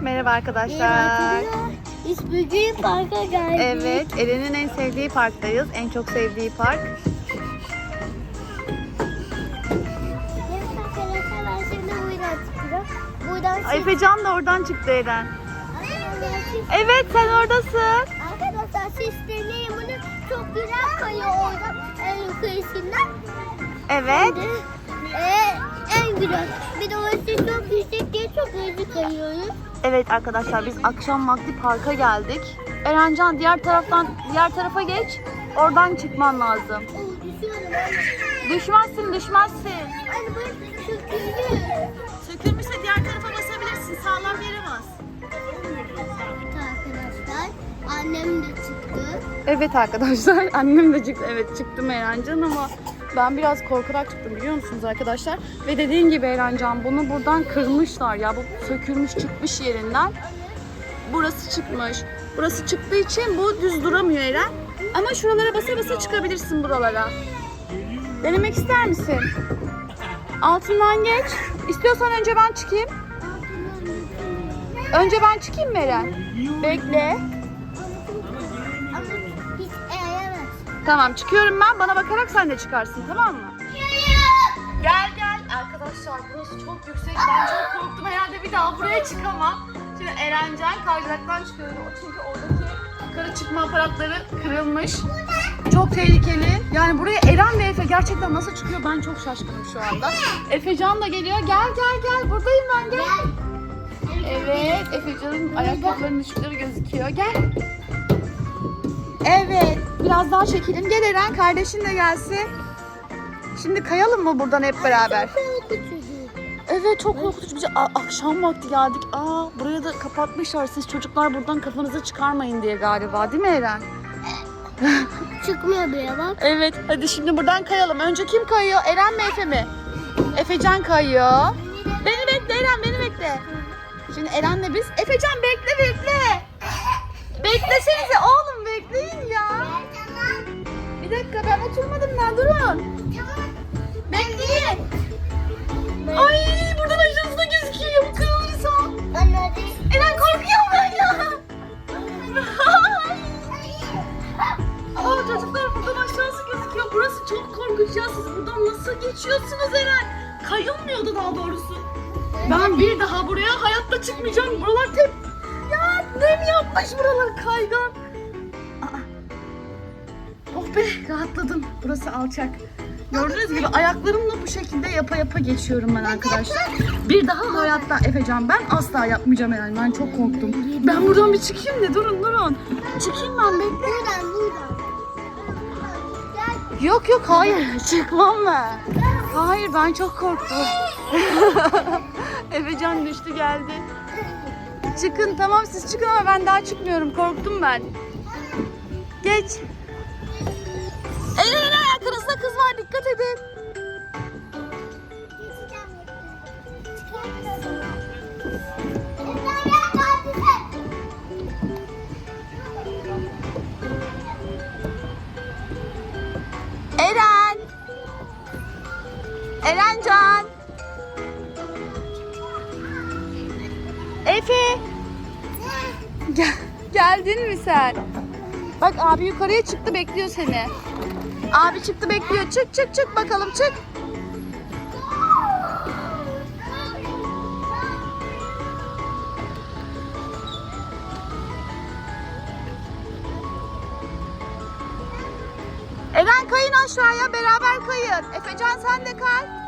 Merhaba arkadaşlar. Biz bugün parka geldik. Evet, Eren'in en sevdiği parktayız. En çok sevdiği park. Buradan çık- Efecan da oradan çıktı Eren. Evet, sen oradasın. Arkadaşlar siz deneyin bunu. Çok güzel kayıyor oradan en yukarısından. Evet. Ee, en güzel. Bir de orası çok yüksek diye çok hızlı kayıyoruz. Evet arkadaşlar biz akşam vakti parka geldik. Erencan diğer taraftan diğer tarafa geç. Oradan çıkman lazım. Düşmezsin, düşmezsin. Anne çöküyor. Sökülmüşse diğer tarafa basabilirsin. Sağlam yere bas. Arkadaşlar annem de çıktı. Evet arkadaşlar annem de çıktı. Evet çıktım Erencan ama ben biraz korkarak çıktım biliyor musunuz arkadaşlar? Ve dediğin gibi Erencan bunu buradan kırmışlar ya. Bu sökülmüş çıkmış yerinden. Burası çıkmış. Burası çıktığı için bu düz duramıyor Eren. Ama şuralara basa basa çıkabilirsin buralara. Denemek ister misin? Altından geç. İstiyorsan önce ben çıkayım. Önce ben çıkayım mı Eren? Bekle. Tamam çıkıyorum ben. Bana bakarak sen de çıkarsın tamam mı? Gel gel. Arkadaşlar burası çok yüksek. Ben çok korktum. Herhalde bir daha buraya çıkamam. Şimdi Erencan kaydıraktan çıkıyor. Çünkü oradaki yukarı çıkma aparatları kırılmış. Çok tehlikeli. Yani buraya Eren ve Efe gerçekten nasıl çıkıyor ben çok şaşkınım şu anda. Efecan da geliyor. Gel gel gel. Buradayım ben gel. Evet, Efecan'ın ayakkabılarının ışıkları gözüküyor. Gel. Evet, biraz daha çekelim. Gel Eren, kardeşin de gelsin. Şimdi kayalım mı buradan hep beraber? Evet, çok korkutucu. Biz a- akşam vakti geldik. Aa, buraya da kapatmışlar. Siz çocuklar buradan kafanızı çıkarmayın diye galiba, değil mi Eren? Çıkmıyor buraya bak. Evet, hadi şimdi buradan kayalım. Önce kim kayıyor? Eren mi Efe mi? Efecan kayıyor. Beni bekle Eren, beni bekle. Şimdi Eren'le biz... Efecan bekle, bekle. Beklesenize oğlum, bekleyin ya. Oturmadım daha, durun. Bekleyin. Ay, buradan aşağısı da gözüküyor bu kırılırsa. Anne. Eren korkuyorum ben ya. Aa çocuklar buradan aşağısı gözüküyor. Burası çok korkunç ya. Siz buradan nasıl geçiyorsunuz Eren? Kayılmıyordu daha doğrusu. Ben bir daha buraya hayatta çıkmayacağım. Buralar hep... Ya nem yapmış buralar kaygan. Oh be rahatladım. Burası alçak. Gördüğünüz gibi ayaklarımla bu şekilde yapa yapa geçiyorum ben arkadaşlar. Bir daha hayatta Efecan ben asla yapmayacağım herhalde. Ben çok korktum. Ben buradan bir çıkayım da durun durun. Çıkayım ben bekle. Yok yok hayır çıkmam ben. Hayır ben çok korktum. Efecan düştü geldi. Çıkın tamam siz çıkın ama ben daha çıkmıyorum korktum ben. Geç. Elin elin arkanızda kız var dikkat edin. Eren. Erencan. Efe. Gel, geldin mi sen? Bak abi yukarıya çıktı bekliyor seni. Abi çıktı bekliyor. Çık çık çık bakalım çık. Eren kayın aşağıya beraber kayın. Efecan sen de kay.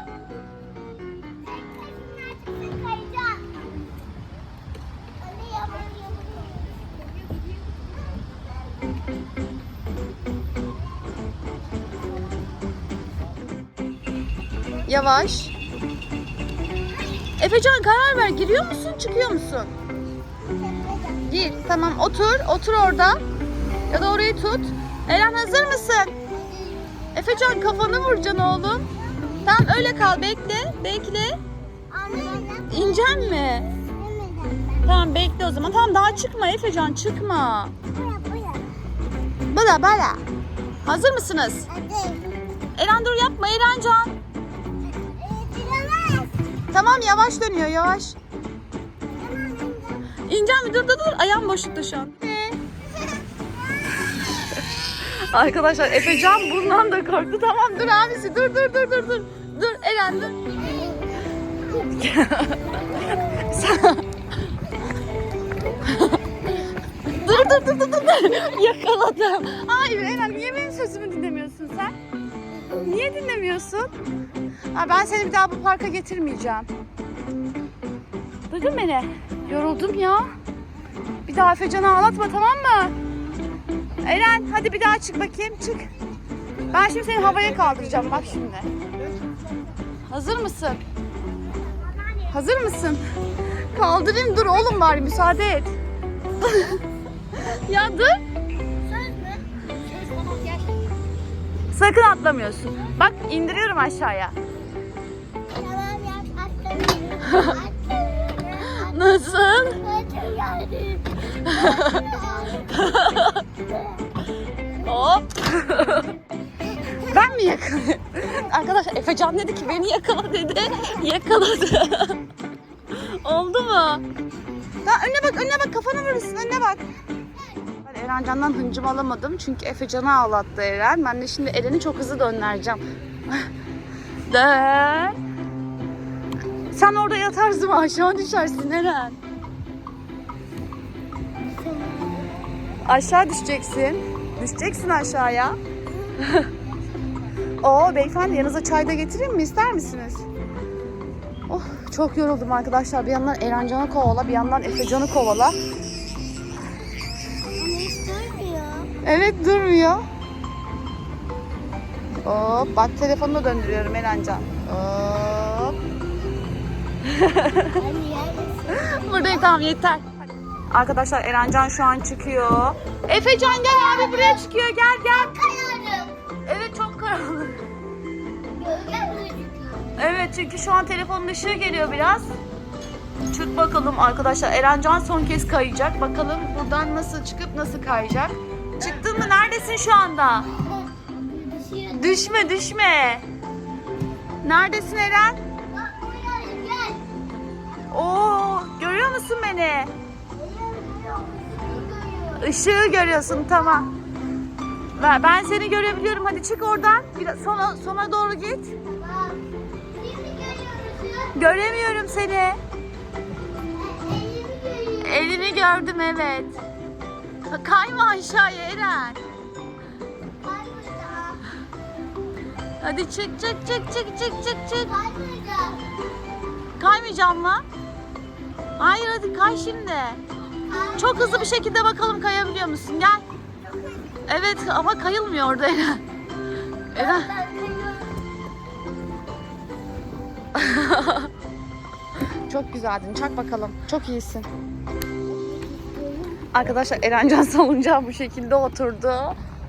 Yavaş. Efecan karar ver. Giriyor musun, çıkıyor musun? Gir. Tamam otur. Otur orada. Ya da orayı tut. Eren hazır mısın? Efecan kafanı vuracaksın oğlum. Tamam öyle kal. Bekle. Bekle. İneceksin mi? Tamam bekle o zaman. Tamam daha çıkma Efecan çıkma. Bala bala. Hazır mısınız? Hadi. Eren dur yapma Erencan. Tamam yavaş dönüyor yavaş. İneceğim mi? Dur dur dur. Ayağım boşlukta şu an. Arkadaşlar Efecan bundan da korktu. Tamam dur abisi. Dur dur dur dur dur. Dur Eren dur dur dur dur dur. dur. Yakaladım. Hayır Eren niye benim sözümü dinlemiyorsun sen? Niye dinlemiyorsun? Ha, ben seni bir daha bu parka getirmeyeceğim. Duydun beni? Yoruldum ya. Bir daha Efecan'ı ağlatma tamam mı? Eren hadi bir daha çık bakayım çık. Ben şimdi seni havaya kaldıracağım bak şimdi. Hazır mısın? Hazır mısın? Kaldırayım dur oğlum bari müsaade et. ya dur. Sakın atlamıyorsun. Bak indiriyorum aşağıya. Nasıl? Hop. ben mi yakalayayım? Arkadaşlar Efecan dedi ki beni yakala dedi. Yakaladı. Oldu mu? Daha önüne bak önüne bak kafana vurursun önüne bak. Ben Erencan'dan hıncım alamadım çünkü Efecan'ı ağlattı Eren. Ben de şimdi Eren'i çok hızlı döndüreceğim. Dön. Sen orada yatarsın aşağı düşersin Eren. Aşağı düşeceksin. Düşeceksin aşağıya. Oo beyefendi yanınıza çay da getireyim mi? ister misiniz? Oh çok yoruldum arkadaşlar. Bir yandan Erencan'ı kovala, bir yandan Efecan'ı kovala. Ama hiç durmuyor. Evet durmuyor. Hop bak telefonunu döndürüyorum Erencan. Hop. Buradayım tamam yeter. Arkadaşlar Erencan şu an çıkıyor. Efecan gel abi buraya çıkıyor gel gel. Kayarım. Evet çok karanlık. Evet çünkü şu an telefonun ışığı geliyor biraz. Çık bakalım arkadaşlar. Erencan son kez kayacak. Bakalım buradan nasıl çıkıp nasıl kayacak. Çıktın mı? Neredesin şu anda? Düşme düşme. Neredesin Eren? Oo, görüyor musun beni? Işığı görüyorsun tamam. Ben, seni görebiliyorum. Hadi çık oradan. Biraz sona, sona doğru git. Göremiyorum seni. Elini gördüm evet. Kayma aşağıya Eren. Hadi çık çık çık çık çık çık çık. Kay burada. Kaymayacağım mı? Hayır hadi kay şimdi. Çok hızlı bir şekilde bakalım kayabiliyor musun? Gel. Evet ama kayılmıyor orada. Ben kayıyorum. Çok güzeldin. Çak bakalım. Çok iyisin. Arkadaşlar Erencan salıncağa bu şekilde oturdu.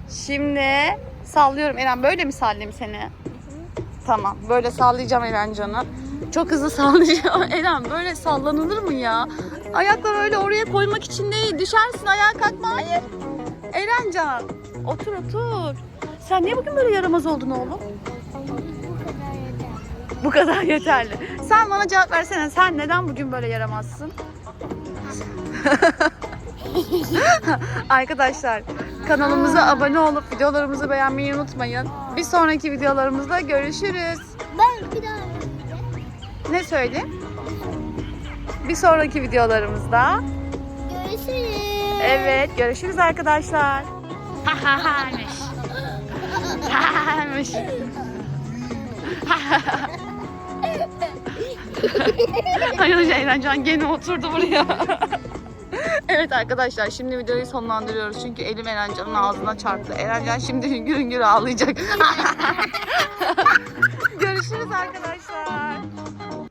Şimdi sallıyorum. Eren böyle mi sallayayım seni? Tamam. Böyle sallayacağım Erencan'ı. Çok hızlı sallayacağım. Eren böyle sallanılır mı ya? Ayaklar öyle oraya koymak için değil. Düşersin ayağa kalkma. Hayır. Erencan. Otur otur. Sen niye bugün böyle yaramaz oldun oğlum? Bu kadar yeter. Bu kadar yeterli. Sen bana cevap versene. Sen neden bugün böyle yaramazsın? Arkadaşlar kanalımıza abone olup videolarımızı beğenmeyi unutmayın. Bir sonraki videolarımızda görüşürüz. Ben bir daha Ne söyleyeyim? Bir sonraki videolarımızda. Görüşürüz. Evet görüşürüz arkadaşlar. Hahahamış. Hahahamış. Ay Erencan gene oturdu buraya. evet arkadaşlar şimdi videoyu sonlandırıyoruz. Çünkü elim Erencan'ın ağzına çarptı. Erencan şimdi hüngür hüngür ağlayacak. Görüşürüz arkadaşlar.